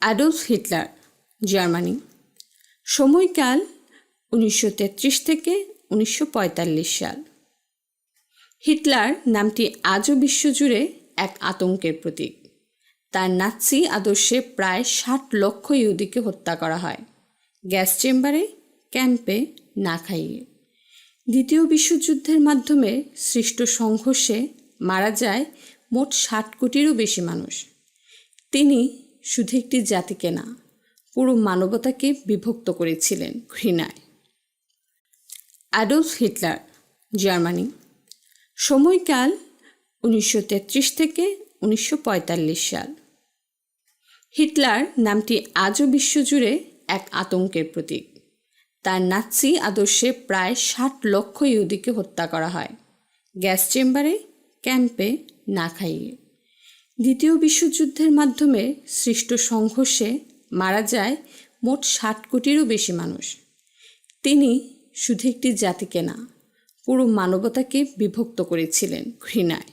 Adolf Hitler, Germany. সময়কাল উনিশশো তেত্রিশ থেকে উনিশশো পঁয়তাল্লিশ সাল। হিটলার নামটি আজও বিশ্বজুড়ে এক আতঙ্কের প্রতীক। তার নাৎসি আদর্শে প্রায় ষাট লক্ষ ইহুদিকে হত্যা করা হয়। গ্যাস চেম্বারে, ক্যাম্পে না খাইয়ে। দ্বিতীয় বিশ্বযুদ্ধের মাধ্যমে সৃষ্ট সংঘর্ষে মারা যায় মোট ষাট কোটিরও বেশি মানুষ। তিনি শুধু একটি জাতিকে না, পুরো মানবতাকে বিভক্ত করেছিলেন ঘৃণায়। Adolf Hitler, Germany. সময়কাল উনিশশো তেত্রিশ থেকে উনিশশো পঁয়তাল্লিশ সাল। হিটলার নামটি আজও বিশ্বজুড়ে এক আতঙ্কের প্রতীক। তার নাৎসি আদর্শে প্রায় ষাট লক্ষ ইহুদিকে হত্যা করা হয়। গ্যাস চেম্বারে, ক্যাম্পে না খাইয়ে। দ্বিতীয় বিশ্বযুদ্ধের মাধ্যমে সৃষ্ট সংঘর্ষে মারা যায় মোট ষাট কোটিরও বেশি মানুষ। তিনি শুধু একটি জাতিকে না, পুরো মানবতাকে বিভক্ত করেছিলেন ঘৃণায়।